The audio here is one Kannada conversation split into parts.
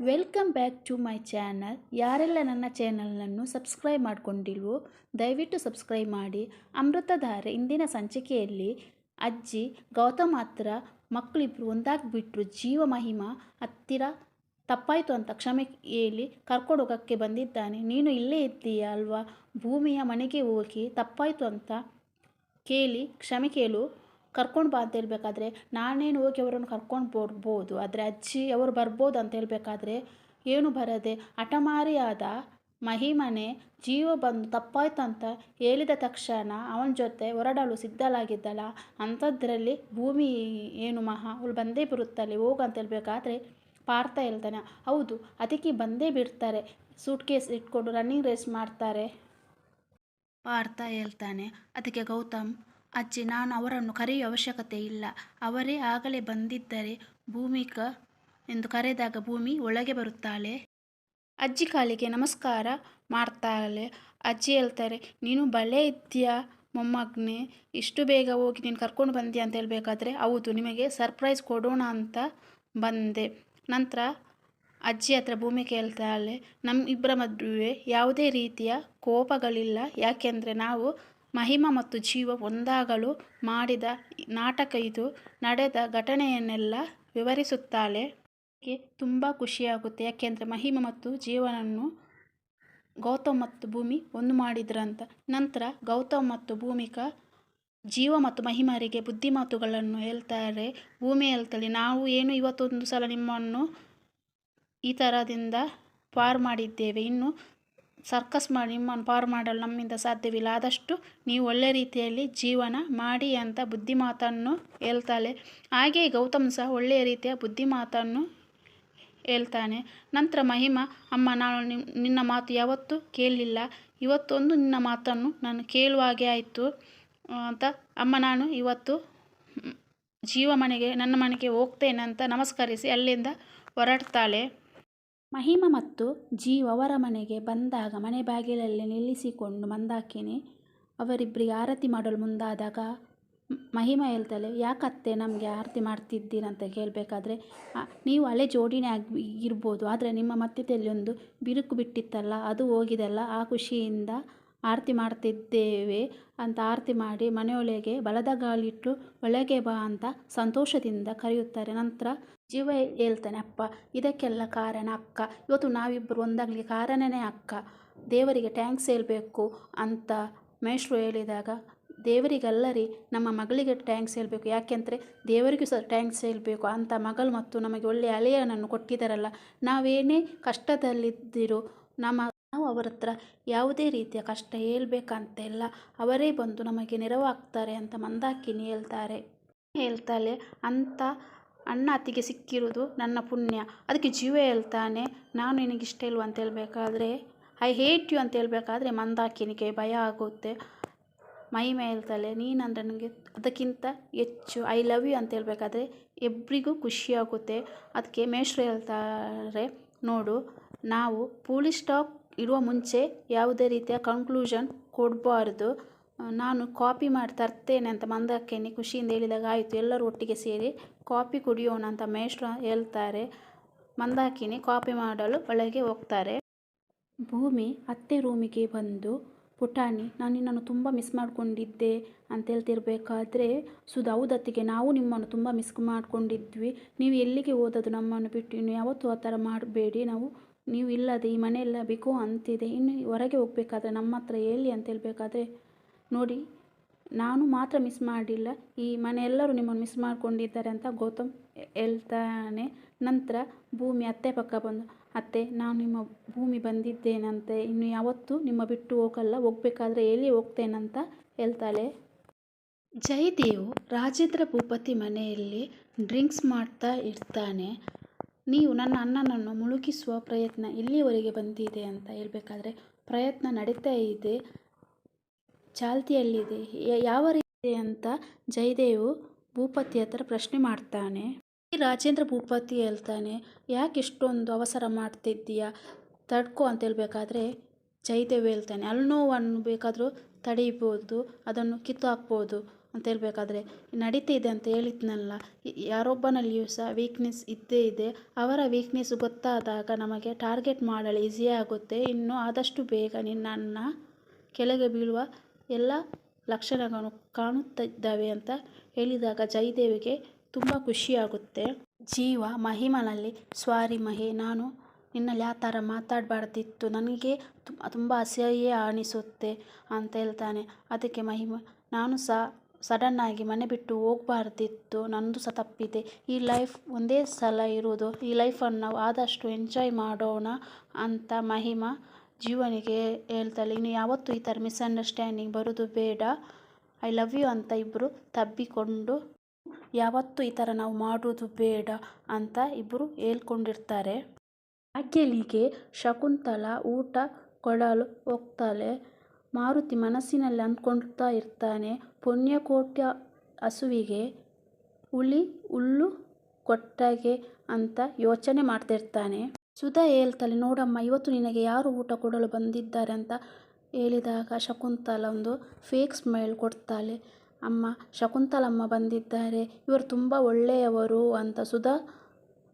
Welcome back to my channel. ಯಾರೆಲ್ಲ ನನ್ನ ಚಾನಲನ್ನು ಸಬ್ಸ್ಕ್ರೈಬ್ ಮಾಡಿಕೊಂಡಿಲ್ವೋ, ದಯವಿಟ್ಟು ಸಬ್ಸ್ಕ್ರೈಬ್ ಮಾಡಿ. ಅಮೃತಧಾರೆ ಇಂದಿನ ಸಂಚಿಕೆಯಲ್ಲಿ ಅಜ್ಜಿ ಗೌತಮ್ ಹತ್ರ ಮಕ್ಕಳಿಬ್ರು ಒಂದಾಗಿಬಿಟ್ರು ಜೀವ ಮಹಿಮ ಹತ್ತಿರ ತಪ್ಪಾಯಿತು ಅಂತ ಕ್ಷಮೆ ಹೇಳಿ ಕರ್ಕೊಂಡು ಹೋಗೋಕ್ಕೆ ಬಂದಿದ್ದಾನೆ. ನೀನು ಇಲ್ಲೇ ಇದ್ದೀಯ ಅಲ್ವಾ? ಭೂಮಿಯ ಮನೆಗೆ ಹೋಗಿ ತಪ್ಪಾಯಿತು ಅಂತ ಕೇಳಿ ಕ್ಷಮೆ ಕೇಳು. ಕರ್ಕೊಂಡು ಬಾ ಅಂತ ಹೇಳಬೇಕಾದ್ರೆ ನಾನೇನು ಹೋಗಿ ಅವರನ್ನು ಕರ್ಕೊಂಡು ಬರ್ಬೋದು, ಆದರೆ ಅಜ್ಜಿ ಅವರು ಬರ್ಬೋದು ಅಂತ ಹೇಳಬೇಕಾದ್ರೆ ಏನು ಬರದೆ ಹಠಮಾರಿಯಾದ ಮಹಿಮನೆ ಜೀವ ಬಂದು ತಪ್ಪಾಯ್ತು ಅಂತ ಹೇಳಿದ ತಕ್ಷಣ ಅವನ ಜೊತೆ ಹೊರಡಲು ಸಿದ್ಧಲಾಗಿದ್ದಲ್ಲ ಅಂಥದ್ರಲ್ಲಿ ಭೂಮಿ ಏನು ಮಹಾ? ಅವಳು ಬಂದೇ ಬರುತ್ತಲ್ಲಿ ಹೋಗು ಅಂತ ಹೇಳ್ಬೇಕಾದ್ರೆ ಪಾರ್ಥ ಹೇಳ್ತಾನೆ, ಹೌದು, ಅದಕ್ಕೆ ಬಂದೇ ಬಿಡ್ತಾರೆ ಸೂಟ್ ಕೇಸ್ ಇಟ್ಕೊಂಡು ರನ್ನಿಂಗ್ ರೇಸ್ ಮಾಡ್ತಾರೆ. ಪಾರ್ಥ ಹೇಳ್ತಾನೆ, ಅದಕ್ಕೆ ಗೌತಮ್ ಅಜ್ಜಿ, ನಾನು ಅವರನ್ನು ಕರೆಯುವ ಅವಶ್ಯಕತೆ ಇಲ್ಲ. ಅವರೇ ಆಗಲೇ ಬಂದಿದ್ದರೆ ಭೂಮಿಕ ಎಂದು ಕರೆದಾಗ ಭೂಮಿ ಒಳಗೆ ಬರುತ್ತಾಳೆ. ಅಜ್ಜಿ ಕಾಲಿಗೆ ನಮಸ್ಕಾರ ಮಾಡ್ತಾಳೆ. ಅಜ್ಜಿ ಹೇಳ್ತಾರೆ, ನೀನು ಬಲೆ ಇದ್ದೀಯಾ ಮೊಮ್ಮಗ್ನೇ? ಇಷ್ಟು ಬೇಗ ಹೋಗಿ ನೀನು ಕರ್ಕೊಂಡು ಬಂದಿ ಅಂತ ಹೇಳಬೇಕಾದ್ರೆ, ಹೌದು, ನಿಮಗೆ ಸರ್ಪ್ರೈಸ್ ಕೊಡೋಣ ಅಂತ ಬಂದೆ. ನಂತರ ಅಜ್ಜಿ ಹತ್ರ ಭೂಮಿ ಕೇಳ್ತಾಳೆ ನಮ್ಮ ಇಬ್ಬರ ಮದುವೆ ಯಾವುದೇ ರೀತಿಯ ಕೋಪಗಳಿಲ್ಲ. ಯಾಕೆಂದರೆ ನಾವು ಮಹಿಮ ಮತ್ತು ಜೀವ ಒಂದಾಗಲು ಮಾಡಿದ ನಾಟಕ ಇದು. ನಡೆದ ಘಟನೆಯನ್ನೆಲ್ಲ ವಿವರಿಸುತ್ತಾಳೆ. ತುಂಬ ಖುಷಿಯಾಗುತ್ತೆ. ಯಾಕೆಂದರೆ ಮಹಿಮ ಮತ್ತು ಜೀವನನ್ನು ಗೌತಮ್ ಮತ್ತು ಭೂಮಿ ಒಂದು ಮಾಡಿದ್ರಂತ. ನಂತರ ಗೌತಮ್ ಮತ್ತು ಭೂಮಿಕಾ ಜೀವ ಮತ್ತು ಮಹಿಮರಿಗೆ ಬುದ್ಧಿಮಾತುಗಳನ್ನು ಹೇಳ್ತಾರೆ. ಭೂಮಿ ಹೇಳ್ತಾಳೆ, ನಾವು ಏನು ಇವತ್ತೊಂದು ಸಲ ನಿಮ್ಮನ್ನು ಈ ಥರದಿಂದ ಪಾರು ಮಾಡಿದ್ದೇವೆ. ಇನ್ನು ಸರ್ಕಸ್ ಮಾಡಿ ನಿಮ್ಮನ್ನು ಪಾರು ಮಾಡಲು ನಮ್ಮಿಂದ ಸಾಧ್ಯವಿಲ್ಲ. ಆದಷ್ಟು ನೀವು ಒಳ್ಳೆ ರೀತಿಯಲ್ಲಿ ಜೀವನ ಮಾಡಿ ಅಂತ ಬುದ್ಧಿಮಾತನ್ನು ಹೇಳ್ತಾಳೆ. ಹಾಗೆಯೇ ಗೌತಮ್ ಸಹ ಒಳ್ಳೆಯ ರೀತಿಯ ಬುದ್ಧಿಮಾತನ್ನು ಹೇಳ್ತಾನೆ. ನಂತರ ಮಹಿಮ, ಅಮ್ಮ, ನಾನು ನಿನ್ನ ಮಾತು ಯಾವತ್ತೂ ಕೇಳಲಿಲ್ಲ ಇವತ್ತೊಂದು ನಿನ್ನ ಮಾತನ್ನು ನಾನು ಕೇಳುವ ಹಾಗೆ ಆಯಿತು ಅಂತ. ಅಮ್ಮ, ನಾನು ಇವತ್ತು ಜೀವ ಮನೆಗೆ, ನನ್ನ ಮನೆಗೆ ಹೋಗ್ತೇನೆ ಅಂತ ನಮಸ್ಕರಿಸಿ ಅಲ್ಲಿಂದ ಹೊರಡ್ತಾಳೆ. ಮಹಿಮ ಮತ್ತು ಜೀವ ಅವರ ಮನೆಗೆ ಬಂದಾಗ ಮನೆ ಬಾಗಿಲಲ್ಲಿ ನಿಲ್ಲಿಸಿಕೊಂಡು ಮಂದಾಕಿನಿ ಅವರಿಬ್ಬರಿಗೆ ಆರತಿ ಮಾಡಲು ಮುಂದಾದಾಗ ಮಹಿಮ ಹೇಳ್ತಾಳೆ ಯಾಕತ್ತೆ ನಮಗೆ ಆರತಿ ಮಾಡ್ತಿದ್ದೀರ ಅಂತ ಕೇಳಬೇಕಾದ್ರೆ ನೀವು ಹಳೆ ಜೋಡಿನೇ ಆಗಿ ಇರ್ಬೋದು ಆದರೆ ನಿಮ್ಮ ಮಧ್ಯದಲ್ಲಿ ಒಂದು ಬಿರುಕು ಬಿಟ್ಟಿತ್ತಲ್ಲ, ಅದು ಹೋಗಿದೆಲ್ಲ, ಆ ಖುಷಿಯಿಂದ ಆರತಿ ಮಾಡ್ತಿದ್ದೇವೆ ಅಂತ ಆರತಿ ಮಾಡಿ ಮನೆಯೊಳಗೆ ಬಲದ ಗಾಳಿಟ್ಟು ಒಳಗೆ ಬಾ ಅಂತ ಸಂತೋಷದಿಂದ ಕರೆಯುತ್ತಾರೆ. ನಂತರ ಜೀವ ಹೇಳ್ತಾನೆ, ಅಪ್ಪ. ಇದಕ್ಕೆಲ್ಲ ಕಾರಣ ಅಕ್ಕ. ಇವತ್ತು ನಾವಿಬ್ಬರು ಒಂದಾಗಲಿ ಕಾರಣನೇ ಅಕ್ಕ. ದೇವರಿಗೆ ಟ್ಯಾಂಕ್ಸ್ ಹೇಳಬೇಕು ಅಂತ ಮೇಷ್ಟ್ರು ಹೇಳಿದಾಗ, ದೇವರಿಗಲ್ಲರಿ, ನಮ್ಮ ಮಗಳಿಗೆ ಟ್ಯಾಂಕ್ಸ್ ಹೇಳಬೇಕು. ಯಾಕೆಂದರೆ ದೇವರಿಗೂ ಸಹ ಟ್ಯಾಂಕ್ಸ್ ಹೇಳಬೇಕು. ಅಂತ ಮಗಳು ಮತ್ತು ನಮಗೆ ಒಳ್ಳೆಯ ಅಳಿಯನನ್ನು ಕೊಟ್ಟಿದ್ದಾರಲ್ಲ. ನಾವೇನೇ ಕಷ್ಟದಲ್ಲಿದ್ದಿರೋ ನಮ್ಮ ನಾವು ಅವರ ಹತ್ರ ಯಾವುದೇ ರೀತಿಯ ಕಷ್ಟ ಹೇಳ್ಬೇಕಂತ ಇಲ್ಲ ಅವರೇ ಬಂದು ನಮಗೆ ನೆರವಾಗ್ತಾರೆ ಅಂತ ಮಂದಾಕಿನಿ ಹೇಳ್ತಾರೆ. ಹೇಳ್ತಾಳೆ ಅಂತ ಅಣ್ಣ ಅತ್ತಿಗೆ ಸಿಕ್ಕಿರೋದು ನನ್ನ ಪುಣ್ಯ. ಅದಕ್ಕೆ ಜೀವ ಹೇಳ್ತಾನೆ, ನಾನು ನಿನಗಿಷ್ಟ ಇಲ್ವಾ? ಅಂತ ಹೇಳಬೇಕಾದ್ರೆ ಐ ಹೇಟ್ ಯು ಅಂತ ಹೇಳ್ಬೇಕಾದ್ರೆ ಮಂದಾಕಿನಿಗೆ ಭಯ ಆಗುತ್ತೆ. ಮೈ ಮೇಲ್ತಾಳೆ ನೀನಂದ್ರೆ ನನಗೆ ಅದಕ್ಕಿಂತ ಹೆಚ್ಚು ಐ ಲವ್ ಯು ಅಂತ ಹೇಳ್ಬೇಕಾದ್ರೆ ಇಬ್ಬರಿಗೂ ಖುಷಿಯಾಗುತ್ತೆ ಅದಕ್ಕೆ ಮೇಷ್ರು ಹೇಳ್ತಾರೆ, ನೋಡು, ನಾವು ಪೂಲಿ ಸ್ಟಾಕ್ ಇರುವ ಮುಂಚೆ ಯಾವುದೇ ರೀತಿಯ ಕನ್ಕ್ಲೂಷನ್ ಕೊಡಬಾರ್ದು. ನಾನು ಕಾಪಿ ಮಾಡಿ ತರ್ತೇನೆ ಅಂತ ಮಂದಾಕಿನಿ ಖುಷಿಯಿಂದ ಹೇಳಿದಾಗ, ಆಯಿತು, ಎಲ್ಲರೂ ಒಟ್ಟಿಗೆ ಸೇರಿ ಕಾಫಿ ಕುಡಿಯೋಣ ಅಂತ ಮೇಷ್ಟ್ರು ಹೇಳ್ತಾರೆ, ಮಂದಾಕಿನಿ ಕಾಪಿ ಮಾಡಲು ಒಳಗೆ ಹೋಗ್ತಾರೆ. ಭೂಮಿ ಅತ್ತೆ ರೂಮಿಗೆ ಬಂದು, ಪುಟಾಣಿ, ನಾನು ನಿನ್ನನ್ನು ತುಂಬ ಮಿಸ್ ಮಾಡಿಕೊಂಡಿದ್ದೆ ಅಂತ ಹೇಳ್ತಿರ್ಬೇಕಾದ್ರೆ, ಸುಧಾ ಹೌದತ್ತಿಗೆ ನಾವು ನಿಮ್ಮನ್ನು ತುಂಬ ಮಿಸ್ ಮಾಡಿಕೊಂಡಿದ್ವಿ. ನೀವು ಎಲ್ಲಿಗೆ ಹೋದದ್ದು ನಮ್ಮನ್ನು ಬಿಟ್ಟು, ಇನ್ನು ಯಾವತ್ತೂ ಆ ಥರ ಮಾಡಬೇಡಿ. ನಾವು, ನೀವು ಇಲ್ಲದೆ ಈ ಮನೆಯೆಲ್ಲ ಬೇಕು ಅಂತಿದೆ. ಇನ್ನು ಹೊರಗೆ ಹೋಗಬೇಕಾದ್ರೆ ನಮ್ಮ ಹತ್ರ ಹೇಳಿ ಅಂತ ಹೇಳ್ಬೇಕಾದ್ರೆ, ನೋಡಿ ನಾನು ಮಾತ್ರ ಮಿಸ್ ಮಾಡಿಲ್ಲ. ಈ ಮನೆಯೆಲ್ಲರೂ ನಿಮ್ಮನ್ನು ಮಿಸ್ ಮಾಡ್ಕೊಂಡಿದ್ದಾರೆ ಅಂತ ಗೌತಮ್ ಹೇಳ್ತಾನೆ. ನಂತರ ಭೂಮಿ ಅತ್ತೆ ಪಕ್ಕ ಬಂದು, ಅತ್ತೆ, ನಾನು ನಿಮ್ಮ ಭೂಮಿ ಬಂದಿದ್ದೇನಂತೆ. ಇನ್ನು ಯಾವತ್ತೂ ನಿಮ್ಮ ಬಿಟ್ಟು ಹೋಗಲ್ಲ, ಹೋಗ್ಬೇಕಾದ್ರೆ ಎಲ್ಲಿ ಹೋಗ್ತೇನಂತ ಹೇಳ್ತಾಳೆ. ಜಯದೇವ್ ರಾಜೇಂದ್ರ ಭೂಪತಿ ಮನೆಯಲ್ಲಿ ಡ್ರಿಂಕ್ಸ್ ಮಾಡ್ತಾ ಇರ್ತಾನೆ. ನೀವು ನನ್ನ ಅಣ್ಣನನ್ನು ಮುಳುಗಿಸುವ ಪ್ರಯತ್ನ ಇಲ್ಲಿವರೆಗೆ ಬಂದಿದೆ ಅಂತ ಹೇಳಬೇಕಾದ್ರೆ ಪ್ರಯತ್ನ ನಡೀತಾ ಇದೆ. ಚಾಲ್ತಿಯಲ್ಲಿದೆ. ಯಾವ ರೀತಿ ಅಂತ ಜಯದೇವು ಭೂಪತಿ ಹತ್ರ ಪ್ರಶ್ನೆ ಮಾಡ್ತಾನೆ. ರಾಜೇಂದ್ರ ಭೂಪತಿ ಹೇಳ್ತಾನೆ, ಯಾಕೆ ಇಷ್ಟೊಂದು ಅವಸರ ಮಾಡ್ತಿದ್ದೀಯಾ? ತಡ್ಕೊ ಅಂತ ಹೇಳ್ಬೇಕಾದ್ರೆ ಜಯದೇವ್ ಹೇಳ್ತಾನೆ ಅಲ್ಲಿ ನೋವನ್ನು ಬೇಕಾದರೂ ತಡೀಬೋದು, ಅದನ್ನು ಕಿತ್ತು ಹಾಕ್ಬೋದು ಅಂತ ಹೇಳಬೇಕಾದ್ರೆ ನಡೀತಿದೆ ಅಂತ ಹೇಳಿದ್ನಲ್ಲ. ಯಾರೊಬ್ಬನಲ್ಲಿಯೂ ಸಹ ವೀಕ್ನೆಸ್ ಇದ್ದೇ ಇದೆ. ಅವರ ವೀಕ್ನೆಸ್ ಗೊತ್ತಾದಾಗ ನಮಗೆ ಟಾರ್ಗೆಟ್ ಮಾಡಲು ಈಸಿ ಆಗುತ್ತೆ. ಇನ್ನು ಆದಷ್ಟು ಬೇಗ ನಿನ್ನನ್ನು ಕೆಳಗೆ ಬೀಳುವ ಎಲ್ಲ ಲಕ್ಷಣಗಳು ಕಾಣುತ್ತಿದ್ದಾವೆ ಅಂತ ಹೇಳಿದಾಗ ಜಯದೇವಿಗೆ ತುಂಬ ಖುಷಿಯಾಗುತ್ತೆ. ಜೀವ, ಮಹಿಮನಲ್ಲಿ ಸ್ವಾರಿ ಮಹಿ, ನಾನು ನಿನ್ನಲ್ಲಿ ಆ ಥರ ಮಾತಾಡಬಾರ್ದಿತ್ತು. ನನಗೆ ತುಂಬ ಅಸಹ್ಯ ಅನಿಸುತ್ತೆ ಅಂತ ಹೇಳ್ತಾನೆ. ಅದಕ್ಕೆ ಮಹಿಮ, ನಾನು ಸಹ ಸಡನ್ನಾಗಿ ಮನೆ ಬಿಟ್ಟು ಹೋಗಬಾರ್ದಿತ್ತು. ನನ್ನದು ಸಹ ತಪ್ಪಿದೆ. ಈ ಲೈಫ್ ಒಂದೇ ಸಲ ಇರುವುದು ಈ ಲೈಫನ್ನು ನಾವು ಆದಷ್ಟು ಎಂಜಾಯ್ ಮಾಡೋಣ ಅಂತ ಮಹಿಮ ಜೀವನಿಗೆ ಹೇಳ್ತಾಳೆ, ಇನ್ನು ಯಾವತ್ತೂ ಈ ಥರ ಮಿಸ್ಅಂಡರ್ಸ್ಟ್ಯಾಂಡಿಂಗ್ ಬರೋದು ಬೇಡ. ಐ ಲವ್ ಯು ಅಂತ ಇಬ್ಬರು ತಬ್ಬಿಕೊಂಡು, ಯಾವತ್ತೂ ಈ ಥರ ನಾವು ಮಾಡೋದು ಬೇಡ ಅಂತ ಇಬ್ಬರು ಹೇಳ್ಕೊಂಡಿರ್ತಾರೆ. ಭಾಗ್ಯಳಿಗೆ ಶಕುಂತಲ ಊಟ ಕೊಡಲು ಹೋಗ್ತಾಳೆ. ಮಾರುತಿ ಮನಸ್ಸಿನಲ್ಲಿ ಅಂದ್ಕೊಳ್ತಾ ಇರ್ತಾನೆ, ಪುಣ್ಯಕೋಟ್ಯ ಹಸುವಿಗೆ ಹುಳಿ ಹುಲ್ಲು ಕೊಟ್ಟಾಗೆ ಅಂತ ಯೋಚನೆ ಮಾಡ್ತಿರ್ತಾನೆ ಸುಧಾ ಹೇಳ್ತಾಳೆ, ನೋಡಮ್ಮ, ಇವತ್ತು ನಿನಗೆ ಯಾರು ಊಟ ಕೊಡಲು ಬಂದಿದ್ದಾರೆ ಅಂತ ಹೇಳಿದಾಗ ಶಕುಂತಲ ಒಂದು ಫೇಕ್ ಸ್ಮೈಲ್ ಕೊಡ್ತಾಳೆ. ಅಮ್ಮ ಶಕುಂತಲಮ್ಮ ಬಂದಿದ್ದಾರೆ, ಇವರು ತುಂಬ ಒಳ್ಳೆಯವರು ಅಂತ ಸುಧಾ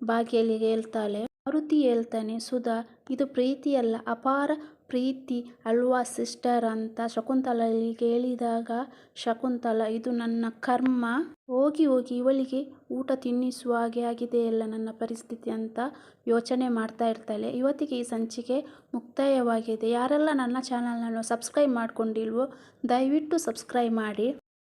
ಬಾಗಿಯಲ್ಲಿ ಹೇಳ್ತಾಳೆ. ಮಾರುತಿ ಹೇಳ್ತಾನೆ, ಸುಧಾ, ಇದು ಪ್ರೀತಿಯಲ್ಲ ಅಪಾರ ಪ್ರೀತಿ ಅಲ್ವಾ ಸಿಸ್ಟರ್ ಅಂತ ಶಕುಂತಲಿಗೆ ಹೇಳಿದಾಗ ಶಕುಂತಲ, ಇದು ನನ್ನ ಕರ್ಮ. ಹೋಗಿ ಹೋಗಿ ಇವಳಿಗೆ ಊಟ ತಿನ್ನಿಸುವ ಹಾಗೆ ಆಗಿದೆಯಲ್ಲ ನನ್ನ ಪರಿಸ್ಥಿತಿ ಅಂತ ಯೋಚನೆ ಮಾಡ್ತಾ ಇರ್ತಾಳೆ. ಇವತ್ತಿಗೆ ಈ ಸಂಚಿಕೆ ಮುಕ್ತಾಯವಾಗಿದೆ. ಯಾರೆಲ್ಲ ನನ್ನ ಚಾನಲನ್ನು ಸಬ್ಸ್ಕ್ರೈಬ್ ಮಾಡ್ಕೊಂಡಿಲ್ವೋ ದಯವಿಟ್ಟು ಸಬ್ಸ್ಕ್ರೈಬ್ ಮಾಡಿ.